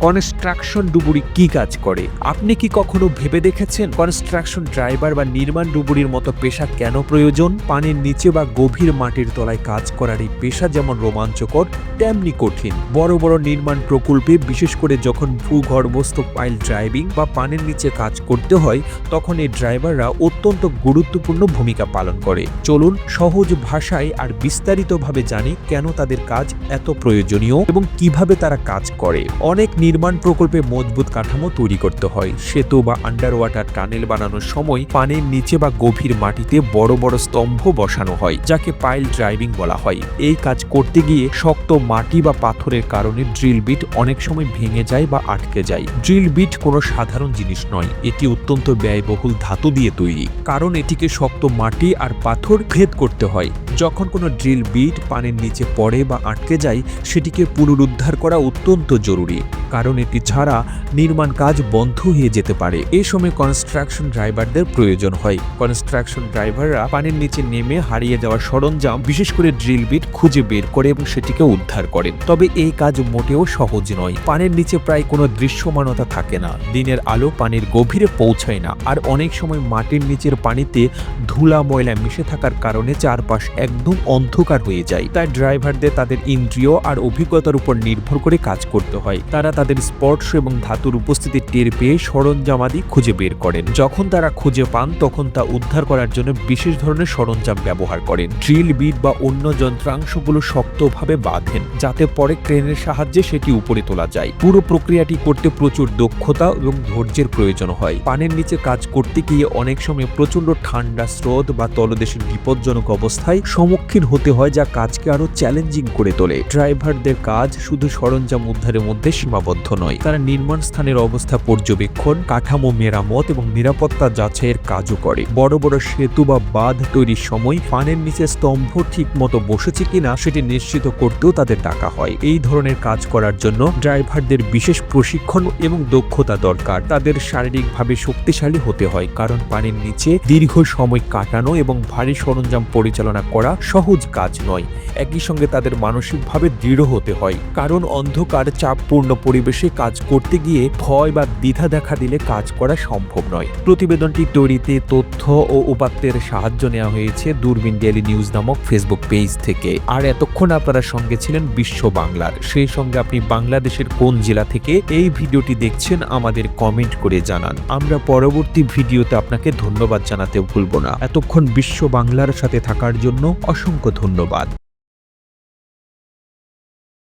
Construction ডুবুরি কি কাজ করে? আপনি কি কখনো ভেবে দেখেছেন? কনস্ট্রাকশন ড্রাইভার বা নির্মাণ ডুবুরির মতো পেশা কেন প্রয়োজন? পানির নিচে বা গভীর মাটির তলায় কাজ করার এই পেশা যেমন রোমাঞ্চকর, তেমনি কঠিন। বড় বড় নির্মাণ প্রকল্পে, বিশেষ করে যখন ভূগর্ভস্থ পাইল ড্রাইভিং বা পানির নিচে কাজ করতে হয়, তখন এই ড্রাইভাররা অত্যন্ত গুরুত্বপূর্ণ ভূমিকা পালন করে। চলুন সহজ ভাষায় আর বিস্তারিতভাবে জানি কেন তাদের কাজ এত প্রয়োজনীয় এবং কীভাবে তারা কাজ করে। অনেক নির্মাণ প্রকল্পে মজবুত কাঠামো তৈরি করতে হয়। সেতু বা আন্ডার ওয়াটার টানেল বানানোর সময় পানির নিচে বা গভীর মাটিতে বড় বড় স্তম্ভ বসানো হয়, যাকে পাইল ড্রাইভিং বলা হয়। এই কাজ করতে গিয়ে শক্ত মাটি বা পাথরের কারণে ড্রিল বিট অনেক সময় ভেঙে যায় বা আটকে যায়। ড্রিল বিট কোনো সাধারণ জিনিস নয়, এটি অত্যন্ত ব্যয়বহুল ধাতু দিয়ে তৈরি। কারণ এটিকে শক্ত মাটি আর পাথর ভেদ করতে হয়। যখন কোনো ড্রিল বিট পানির নিচে পড়ে বা আটকে যায়, সেটিকে পুনরুদ্ধার করা অত্যন্ত জরুরি, কারণ এটি ছাড়া নির্মাণ কাজ বন্ধ হয়ে যেতে পারে। এই সময় কনস্ট্রাকশন ড্রাইভারদের প্রয়োজন হয়। কনস্ট্রাকশন ড্রাইভাররা পানির নিচে নেমে হারিয়ে যাওয়া সরঞ্জাম, বিশেষ করে ড্রিল বিট, খুঁজে বের করে এবং সেটিকে উদ্ধার করেন। তবে এই কাজ মোটেও সহজ নয়। পানির নিচে প্রায় কোনো দৃশ্যমানতা থাকে না। দিনের আলো পানির গভীরে পৌঁছায় না। আর অনেক সময় মাটির নিচের পানিতে ধুলা, ময়লা মিশে থাকার কারণে চারপাশ একদম অন্ধকার হয়ে যায়। তাই ড্রাইভারদের তাদের ইন্দ্রিয় আর অভিজ্ঞতার উপর নির্ভর করে কাজ করতে হয়। তারা তাদের স্পর্শ এবং ধাতুর উপস্থিতি টের পেয়ে সরঞ্জামাদি খুঁজে বের করেন। যখন তারা খুঁজে পান, তখন তা উদ্ধার করার জন্য বিশেষ ধরনের সরঞ্জাম ব্যবহার করেন। ড্রিল বিট বা অন্য যন্ত্রাংশগুলো শক্তভাবে বাঁধেন, যাতে পরে ক্রেনের সাহায্যে সেটি উপরে তোলা যায়। পুরো প্রক্রিয়াটি করতে প্রচুর দক্ষতা এবং ধৈর্যের প্রয়োজন হয়। পানের নিচে কাজ করতে গিয়ে অনেক সময় প্রচণ্ড ঠান্ডা স্রোত বা তলদেশের বিপজ্জনক অবস্থায় সম্মুখীন হতে হয় যা কাজকে আরও চ্যালেঞ্জিং করে তোলে। ড্রাইভারদের কাজ শুধু সরঞ্জাম উদ্ধারের মধ্যে সীমাবদ্ধ নয়। তারা নির্মাণ স্থানের অবস্থা, পর্যবেক্ষণ, কাঠামো মেরামত এবং নিরাপত্তা যাচাইয়ের কাজও করে। বড় বড় সেতু বা বাঁধ তৈরির সময় পানের নিচে স্তম্ভ ঠিক মতো বসেছে কিনা সেটি নিশ্চিত করতেও তাদের ডাকা হয়। এই ধরনের কাজ করার জন্য ড্রাইভারদের বিশেষ প্রশিক্ষণ এবং দক্ষতা দরকার। তাদের শারীরিকভাবে শক্তিশালী হতে হয়, কারণ পানির নিচে দীর্ঘ সময় কাটানো এবং ভারী সরঞ্জাম পরিচালনা করা সহজ কাজ নয়। একই সঙ্গে তাদের মানসিকভাবে দৃঢ় হতে হয়। কারণ অন্ধকার, চাপপূর্ণ পরিবেশে কাজ করতে গিয়ে ভয় বা দ্বিধা দেখা দিলে কাজ করা সম্ভব নয়। প্রতিবেদনটি তৈরিতে তথ্য ও উপাত্তের সাহায্য নেওয়া হয়েছে দূরবীন ডেলি নিউজ নামক ফেসবুক পেজ থেকে। আর এতক্ষণ আপনারা সঙ্গে ছিলেন বিশ্ব বাংলার। সেই সঙ্গে আপনি বাংলাদেশের কোন জেলা থেকে এই ভিডিওটি দেখছেন আমাদের কমেন্ট করে জানান। আমরা পরবর্তী ভিডিওতে আপনাকে ধন্যবাদ জানাতে ভুলব না। এতক্ষণ বিশ্ব বাংলার সাথে থাকার জন্য অসংখ্য ধন্যবাদ।